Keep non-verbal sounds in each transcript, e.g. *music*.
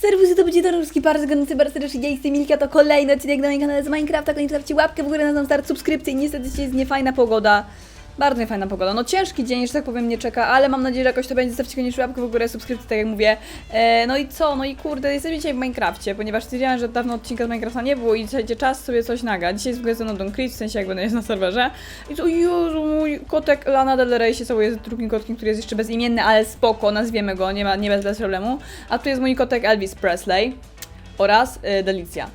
Serwusy to będzie Daruski, bardzo gorący, bardzo serdecznie, ja jestem Milka, to kolejny odcinek na moim kanale z Minecrafta, koniecznie zostawcie łapkę w górę na sam start, subskrypcję i niestety dzisiaj jest niefajna pogoda. Bardzo niefajna pogoda. No ciężki dzień, że tak powiem, mnie czeka, ale mam nadzieję, że jakoś to będzie. Zostawcie koniecznie łapkę w górę, subskrypcję, tak jak mówię. E, no i co? No i kurde, jestem dzisiaj w Minecrafcie, ponieważ stwierdziłam, że dawno odcinka z Minecrafta nie było i dzisiaj czas sobie coś nagrać. Dzisiaj jest w ogóle ze mną Don Chris, w sensie jak będę jest na serwerze. I to, Jezu, mój kotek Lana Del Rey się całuje z drugim kotkiem, który jest jeszcze bezimienny, ale spoko, nazwiemy go, nie ma, nie bez problemu. A tu jest mój kotek Elvis Presley oraz y, Delicja.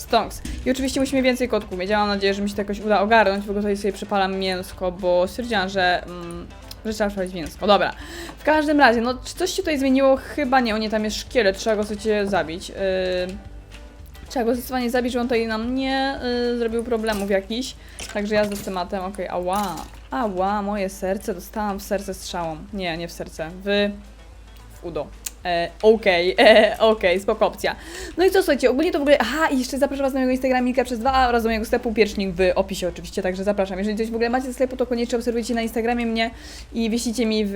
Stonks. I oczywiście musimy więcej kotków mieć. Ja mam nadzieję, że mi się to jakoś uda ogarnąć. Ogóle tutaj sobie przepalam mięsko, bo stwierdziłam, że, mm, że trzeba przepalić mięsko. Dobra. W każdym razie, no czy coś się tutaj zmieniło? Chyba nie. O nie, tam jest szkielet. Trzeba go sobie zabić. Yy, trzeba go zdecydowanie zabić, żeby on tutaj nam nie yy, zrobił problemów jakichś. Także jazda z tematem. Okej, ała. Ała, moje serce. Dostałam w serce strzałą. Nie, nie w serce. W, w udo. E, Okej, *laughs* e, okej, spoko opcja. No i co, słuchajcie, ogólnie to w ogóle... Aha, i jeszcze zapraszam Was na mojego Instagrama Milka przez dwa oraz do mojego sklepu Pierśnik w opisie oczywiście, także zapraszam. Jeżeli coś w ogóle macie ze sklepu, to koniecznie obserwujcie na Instagramie mnie i wyślijcie mi w,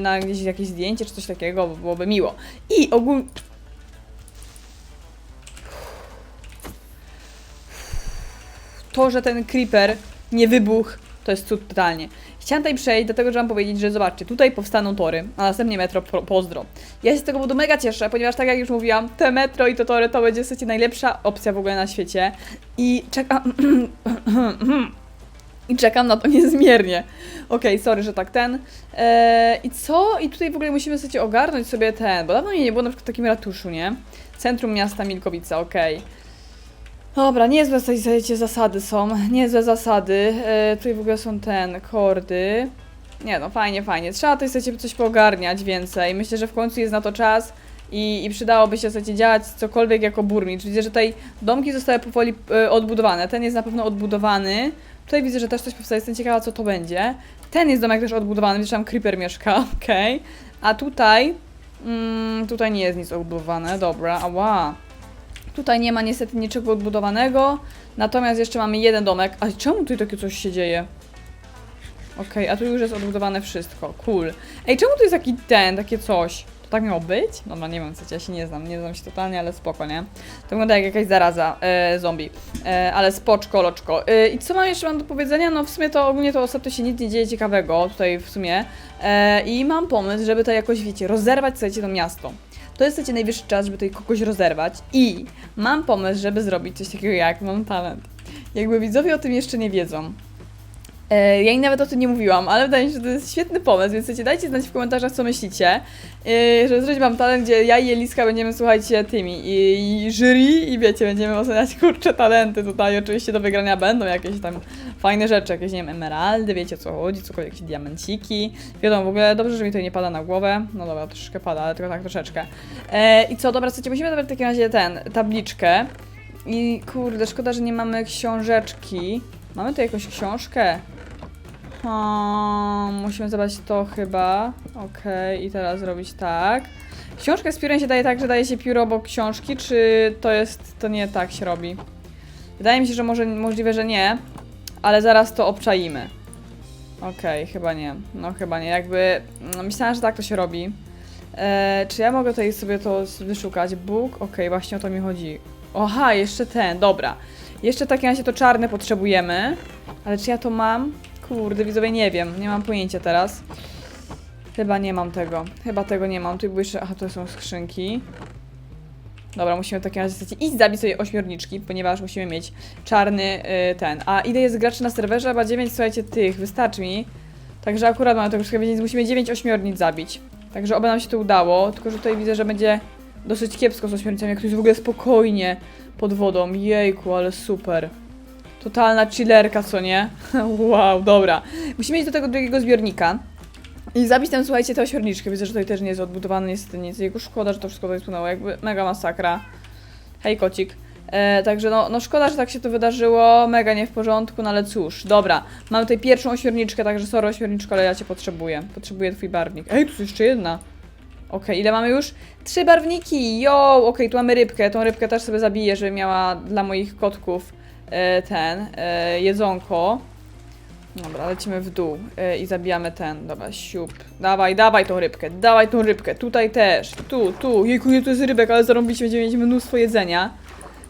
na gdzieś jakieś zdjęcie czy coś takiego, bo byłoby miło. I ogólnie... To, że ten creeper nie wybuchł, to jest cud totalnie. Chciałam tutaj przejść, dlatego że mam powiedzieć, że zobaczcie, tutaj powstaną tory, a następnie metro, po, pozdro. Ja się z tego powodu mega cieszę, ponieważ tak jak już mówiłam, te metro i to tory to będzie w zasadzie najlepsza opcja w ogóle na świecie. I czekam... *clears throat* I czekam na to niezmiernie. Okej, sorry, że tak ten. Eee, I co? I tutaj w ogóle musimy sobie ogarnąć sobie ten, bo dawno mnie nie było na przykład w takim ratuszu, nie? Centrum miasta Milkowica, okej. Dobra, niezłe słuchajcie, zasady są, niezłe zasady. E, tutaj w ogóle są ten, kordy. Nie no, fajnie, fajnie. Trzeba tutaj słuchajcie, coś poogarniać więcej. Myślę, że w końcu jest na to czas i, i przydałoby się słuchajcie, działać cokolwiek jako burmistrz. Widzę, że tutaj domki zostały powoli e, odbudowane. Ten jest na pewno odbudowany. Tutaj widzę, że też coś powstaje. Jestem ciekawa, co to będzie. Ten jest domek też odbudowany, wiesz, tam creeper mieszka, *laughs* okej. A tutaj... Mm, tutaj nie jest nic odbudowane, dobra, ała. Tutaj nie ma niestety niczego odbudowanego. Natomiast jeszcze mamy jeden domek. A czemu tutaj takie coś się dzieje? Okej, a tu już jest odbudowane wszystko. Cool. Ej, czemu tu jest taki ten, takie coś? To tak miało być? Dobra, nie wiem, co ja się nie znam, nie znam się totalnie, ale spoko, nie? To wygląda jak jakaś zaraza, e, zombie. E, ale spoczko, loczko. E, I co mam jeszcze mam do powiedzenia? No w sumie to ogólnie to ostatnio się nic nie dzieje ciekawego tutaj w sumie. E, I mam pomysł, żeby to jakoś, wiecie, rozerwać, słuchajcie, to miasto. To jest słuchajcie, najwyższy czas, żeby tutaj kogoś rozerwać i mam pomysł, żeby zrobić coś takiego jak mam talent. Jakby widzowie o tym jeszcze nie wiedzą. E, ja im nawet o tym nie mówiłam, ale wydaje mi się, że to jest świetny pomysł, więc słuchajcie, dajcie znać w komentarzach, co myślicie. E, żeby zrobić mam talent, gdzie ja i Eliska będziemy, słuchajcie, tymi i, i jury i wiecie, będziemy oceniać *laughs* kurcze talenty tutaj. Oczywiście do wygrania będą jakieś tam fajne rzeczy, jakieś, nie wiem, emeraldy, wiecie o co chodzi, cokolwiek, jakieś diamenciki. Wiadomo, w ogóle dobrze, że mi to nie pada na głowę. No dobra, troszeczkę pada, ale tylko tak troszeczkę. E, I co, dobra, słuchajcie, musimy zabrać w takim razie ten, tabliczkę. I kurde, szkoda, że nie mamy książeczki. Mamy tu jakąś książkę? Hmm, musimy zobaczyć to chyba. Okej, i teraz zrobić tak. Książkę z piórem się daje tak, że daje się pióro obok książki, czy to jest, to nie tak się robi? Wydaje mi się, że może możliwe, że nie, ale zaraz to obczaimy. Okej, chyba nie. No chyba nie. Jakby no, myślałam, że tak to się robi. E, czy ja mogę tutaj sobie to wyszukać? Bóg? Okej, właśnie o to mi chodzi. Oha, jeszcze ten, dobra. Jeszcze w takim razie to czarne potrzebujemy. Ale czy ja to mam? Kurde, widzowie, nie wiem. Nie mam pojęcia teraz. Chyba nie mam tego. Chyba tego nie mam. Tu były jeszcze... Aha, to są skrzynki. Dobra, musimy w takim razie słuchajcie, iść zabić sobie ośmiorniczki, ponieważ musimy mieć czarny y, ten. A ile jest graczy na serwerze? Chyba 9, słuchajcie, tych. Wystarczy mi. Także akurat mamy tego troszkę więcej, więc musimy 9 ośmiornic zabić. Także oby nam się to udało. Tylko, że tutaj widzę, że będzie dosyć kiepsko z ośmiornicami, jak to jest w ogóle spokojnie pod wodą. Jejku, ale super. Totalna chillerka, co nie? *laughs* wow, dobra. Musimy iść do tego drugiego zbiornika. I zabić tam, słuchajcie, tę ośmiorniczkę. Widzę, że tutaj też nie jest odbudowane niestety nic. Jego szkoda, że to wszystko tutaj spłynęło. Jakby mega masakra. Hej, kocik. E, także no, no szkoda, że tak się to wydarzyło. Mega nie w porządku, no ale cóż. Dobra, mamy tutaj pierwszą ośmiorniczkę, także sorry ośmiorniczko, ale ja cię potrzebuję. Potrzebuję twój barwnik. Ej, tu jest jeszcze jedna. Okej, ile mamy już? Trzy barwniki, yo! Okej, tu mamy rybkę, tą rybkę też sobie zabiję, żeby miała dla moich kotków ten, e, jedzonko. Dobra, lecimy w dół y, i zabijamy ten. Dobra, siup. Dawaj, dawaj tą rybkę, dawaj tą rybkę. Tutaj też, tu, tu. Jejku, nie, to jest rybek, ale zarąbicie będziemy mieć mnóstwo jedzenia.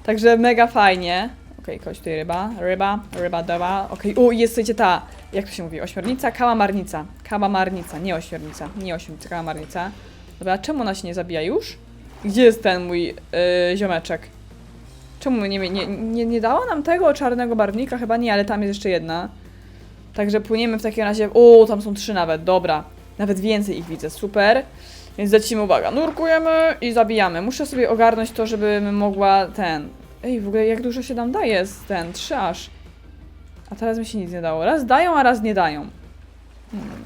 Także mega fajnie. Okej, okay, tutaj ryba, ryba, ryba, dobra. Okej, o, jest, słuchajcie, ta, jak to się mówi, ośmiornica? Kałamarnica. Kałamarnica, nie ośmiornica, nie ośmiornica, kałamarnica. Dobra, czemu ona się nie zabija już? Gdzie jest ten mój yy, ziomeczek? Czemu nie, nie, nie, nie dała nam tego czarnego barwnika? Chyba nie, ale tam jest jeszcze jedna. Także płyniemy w takim razie. O, tam są trzy nawet, dobra. Nawet więcej ich widzę, super. Więc lecimy, uwaga, nurkujemy i zabijamy. Muszę sobie ogarnąć to, żebym mogła ten. Ej, w ogóle jak dużo się nam daje z ten, trzy aż. A teraz mi się nic nie dało. Raz dają, a raz nie dają. Hmm.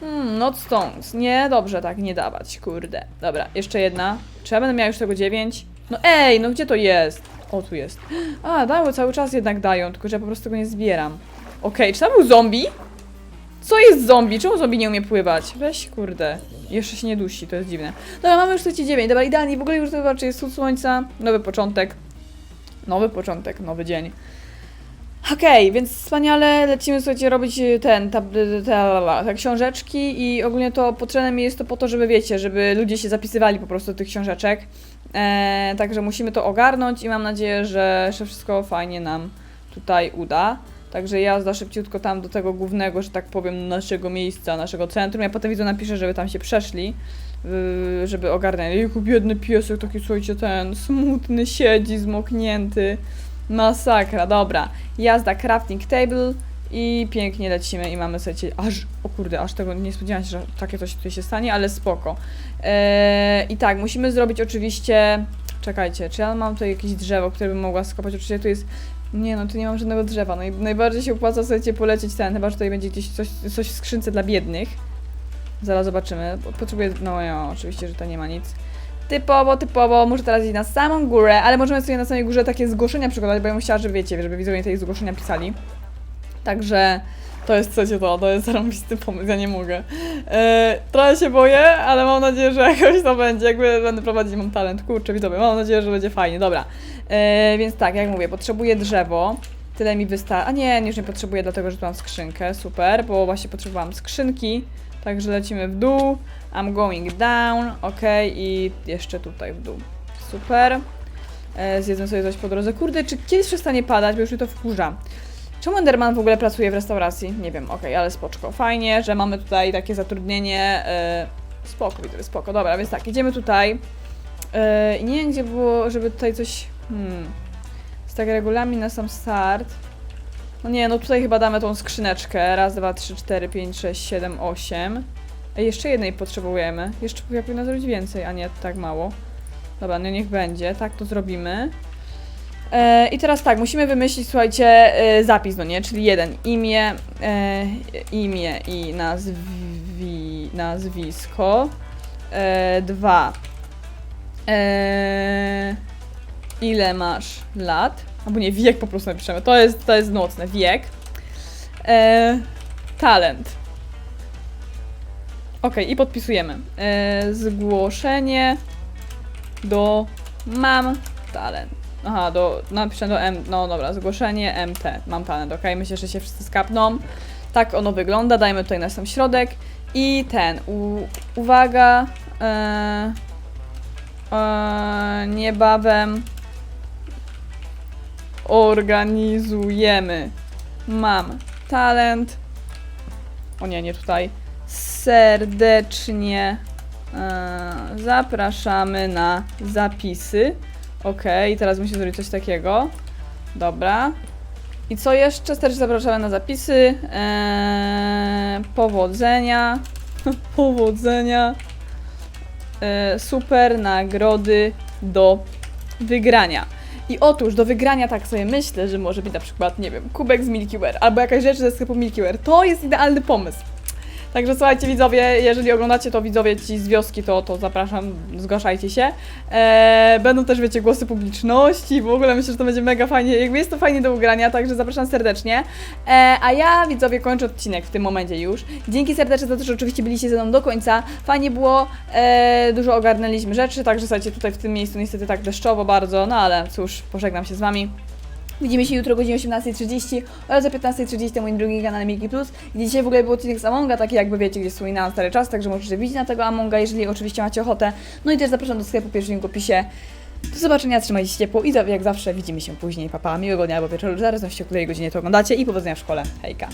Hmm, not stones. Nie, dobrze tak nie dawać, kurde. Dobra, jeszcze jedna. Czy ja będę miała już tego dziewięć? No ej, no gdzie to jest? O, tu jest. A, dały cały czas jednak dają, tylko że ja po prostu go nie zbieram. Okej, czy tam był zombie? Co jest zombie? Czemu zombie nie umie pływać? Weź, kurde. Jeszcze się nie dusi, to jest dziwne. Dobra, mamy już 39, dobra, idealnie. W ogóle już zobaczcie, jest wschód słońca, nowy początek. Nowy początek, nowy dzień. Okej, więc wspaniale lecimy, słuchajcie, robić ten, ta, ta, ta, książeczki i ogólnie to potrzebne mi jest to po to, żeby wiecie, żeby ludzie się zapisywali po prostu do tych książeczek. E, także musimy to ogarnąć i mam nadzieję, że, że wszystko fajnie nam tutaj uda. Także jazda szybciutko tam do tego głównego, że tak powiem, naszego miejsca, naszego centrum. Ja potem widzę napiszę, żeby tam się przeszli, yy, żeby ogarnęli. Jejku, biedny piesek, taki słuchajcie, ten smutny, siedzi, zmoknięty. Masakra, dobra. Jazda crafting table i pięknie lecimy i mamy, słuchajcie, aż, o kurde, aż tego nie spodziewałam się, że takie coś tutaj się stanie, ale spoko. Eee, I tak, musimy zrobić oczywiście, czekajcie, czy ja mam tutaj jakieś drzewo, które bym mogła skopać? Oczywiście tu jest nie no, tu nie mam żadnego drzewa. Naj, najbardziej się opłaca sobie polecieć ten, chyba że tutaj będzie gdzieś coś, coś w skrzynce dla biednych. Zaraz zobaczymy. Potrzebuję. No ja, oczywiście, że to nie ma nic. Typowo, typowo, muszę teraz iść na samą górę, ale możemy sobie na samej górze takie zgłoszenia przykładać, bo ja bym chciała, żeby wiecie, żeby widzowie tej zgłoszenia pisali. Także to jest coś to, to jest zarąbisty pomysł, ja nie mogę. Eee, trochę się boję, ale mam nadzieję, że *laughs* jakoś to będzie, jakby będę prowadzić, mam talent, kurczę, widzowie, mam nadzieję, że będzie fajnie, dobra. Eee, więc tak, jak mówię, potrzebuję drzewo, tyle mi wystarczy, a nie, już nie potrzebuję, dlatego, że tu mam skrzynkę, super, bo właśnie potrzebowałam skrzynki, także lecimy w dół, I'm going down, ok, i jeszcze tutaj w dół, super. Eee, zjedzę sobie coś po drodze, kurde, czy kiedyś przestanie padać, bo już mnie to wkurza. Czemu Enderman w ogóle pracuje w restauracji? Nie wiem, okej, ale spoczko. Fajnie, że mamy tutaj takie zatrudnienie. Yy, spoko, widzę, spoko. Dobra, więc tak, idziemy tutaj. Yy, nie wiem, gdzie było, żeby tutaj coś... Hmm. Z tak regulamin na sam start. No nie, no tutaj chyba damy tą skrzyneczkę. Raz, dwa, trzy, cztery, pięć, sześć, siedem, osiem. Ej, jeszcze jednej potrzebujemy. Jeszcze ja powinna zrobić więcej, a nie tak mało. Dobra, no niech będzie. Tak to zrobimy. E, I teraz tak, musimy wymyślić, słuchajcie, e, zapis, no nie? Czyli jeden, imię, e, imię i nazwi, nazwisko. Dwa, ile masz lat? Albo nie, wiek po prostu napiszemy, to jest, to jest nocne, wiek. Talent. Ok, i podpisujemy. Zgłoszenie do mam talent. Aha, do, napiszę do M, no dobra, zgłoszenie MT, mam talent, ok? Myślę, że się wszyscy skapną. Tak ono wygląda, dajmy tutaj na sam środek. I ten, u, uwaga, e, e, niebawem organizujemy. Mam talent. O nie, nie tutaj. Serdecznie e, zapraszamy na zapisy. Okej, teraz musimy zrobić coś takiego. Dobra. I co jeszcze? Też zapraszamy na zapisy. Eee, powodzenia. *laughs* powodzenia. Eee, super nagrody do wygrania. I otóż do wygrania tak sobie myślę, że może być na przykład, nie wiem, kubek z Milky Way albo jakaś rzecz ze sklepu Milky Way. To jest idealny pomysł. Także słuchajcie widzowie, jeżeli oglądacie to widzowie ci z wioski, to, to zapraszam, zgłaszajcie się. Eee, będą też, wiecie, głosy publiczności, w ogóle myślę, że to będzie mega fajnie, jakby jest to fajnie do ugrania, także zapraszam serdecznie. Eee, a ja widzowie kończę odcinek w tym momencie już. Dzięki serdecznie za to, że oczywiście byliście ze mną do końca. Fajnie było, eee, dużo ogarnęliśmy rzeczy, także słuchajcie, tutaj w tym miejscu niestety tak deszczowo bardzo, no ale cóż, pożegnam się z wami. Widzimy się jutro o godzinie 18.30 oraz o 15.30 na moim drugim kanale Miki Plus, gdzie dzisiaj w ogóle był odcinek z Amonga, taki jakby wiecie, gdzie wspominałam stary czas, także możecie widzieć na tego Amonga, jeżeli oczywiście macie ochotę. No i też zapraszam do sklepu, pierwszy link w opisie. Do zobaczenia, trzymajcie się ciepło i jak zawsze widzimy się później. Papa, miłego dnia albo wieczoru, w zależności o której godzinie to oglądacie i powodzenia w szkole. Hejka!